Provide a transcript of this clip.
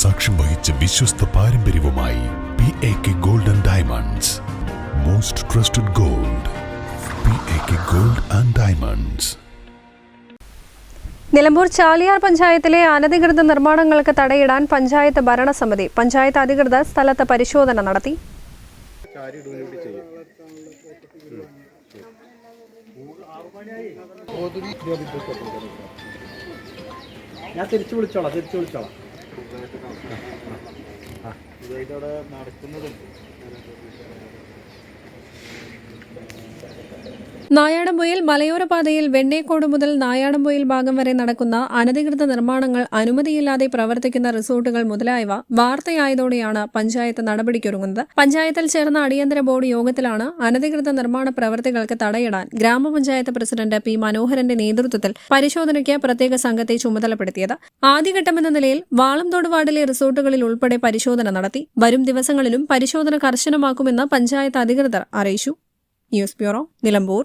സാക്ഷ്യം വഹിച്ച വിശ്വസ്ത പാരമ്പര്യവുമായി P A K gold and diamonds most trusted gold P A K gold and diamonds Nilambur Chaliyar പഞ്ചായത്തിലെ അനധികൃത നിർമ്മാണങ്ങൾക്ക് തടയിടാൻ പഞ്ചായത്ത് ഭരണസമിതി പഞ്ചായത്ത് അധികൃതർ സ്ഥലത്ത് പരിശോധന നടത്തി. ഞാൻ തിരിച്ചു വിളിച്ചോളാം തിരിച്ചു വിളിച്ചോളാം. ഇതവിടെ അവിടെ നായാടംപൊയിൽ മലയോര പാതയിൽ വെണ്ണേക്കോട് മുതൽ നായാടംപൊയിൽ ഭാഗം വരെ നടക്കുന്ന അനധികൃത നിർമ്മാണങ്ങൾ അനുമതിയില്ലാതെ പ്രവർത്തിക്കുന്ന റിസോർട്ടുകൾ മുതലായവ വാർത്തയായതോടെയാണ് പഞ്ചായത്ത് നടപടിക്കൊരുങ്ങുന്നത്. പഞ്ചായത്തിൽ ചേർന്ന അടിയന്തര ബോർഡ് യോഗത്തിലാണ് അനധികൃത നിർമ്മാണ പ്രവൃത്തികൾക്ക് തടയിടാൻ ഗ്രാമപഞ്ചായത്ത് പ്രസിഡന്റ് പി മനോഹരന്റെ നേതൃത്വത്തിൽ പരിശോധനയ്ക്ക് പ്രത്യേക സംഘത്തെ ചുമതലപ്പെടുത്തിയത്. ആദ്യഘട്ടമെന്ന നിലയിൽ വാളംതോട് വാർഡിലെ റിസോർട്ടുകളിൽ ഉൾപ്പെടെ പരിശോധന നടത്തി. വരും ദിവസങ്ങളിലും പരിശോധന കർശനമാക്കുമെന്ന് പഞ്ചായത്ത് അധികൃതർ അറിയിച്ചു. News bureau Nilambur.